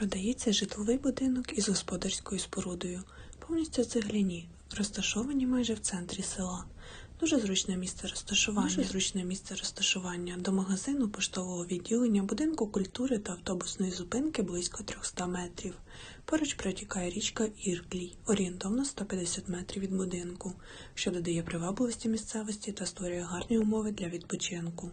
Продається житловий будинок із господарською спорудою, повністю цегляні, розташовані майже в центрі села. Дуже зручне місце розташування. Дуже зручне місце розташування до магазину, поштового відділення, будинку культури та автобусної зупинки близько 300 метрів. Поруч протікає річка Ірклій, орієнтовно 150 метрів від будинку, що додає привабливості місцевості та створює гарні умови для відпочинку.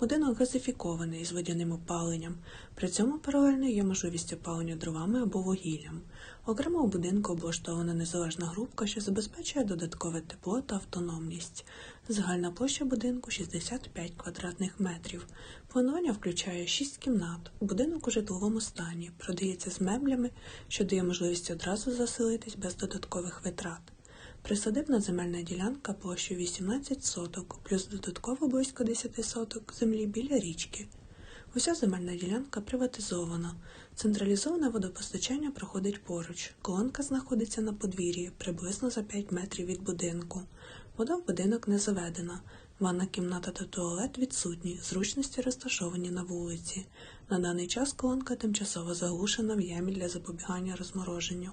Будинок газифікований з водяним опаленням. При цьому паралельно є можливість опалення дровами або вугіллям. Окремо у будинку облаштована незалежна групка, що забезпечує додаткове тепло та автономність. Загальна площа будинку 65 квадратних метрів. Планування включає 6 кімнат. Будинок у житловому стані, продається з меблями, що дає можливість одразу заселитись без додаткових витрат. Присадибна земельна ділянка площею 18 соток, плюс додатково близько 10 соток землі біля річки. Уся земельна ділянка приватизована. Централізоване водопостачання проходить поруч. Колонка знаходиться на подвір'ї, приблизно за 5 метрів від будинку. Вода в будинок не заведена. Ванна кімната та туалет відсутні, зручності розташовані на вулиці. На даний час колонка тимчасово заглушена в ямі для запобігання розмороженню.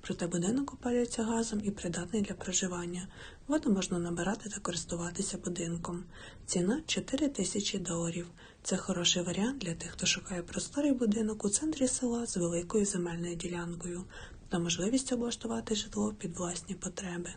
Проте будинок опалюється газом і придатний для проживання. Воду можна набирати та користуватися будинком. Ціна 4 тисячі доларів. Це хороший варіант для тих, хто шукає просторий будинок у центрі села з великою земельною ділянкою та можливість облаштувати житло під власні потреби.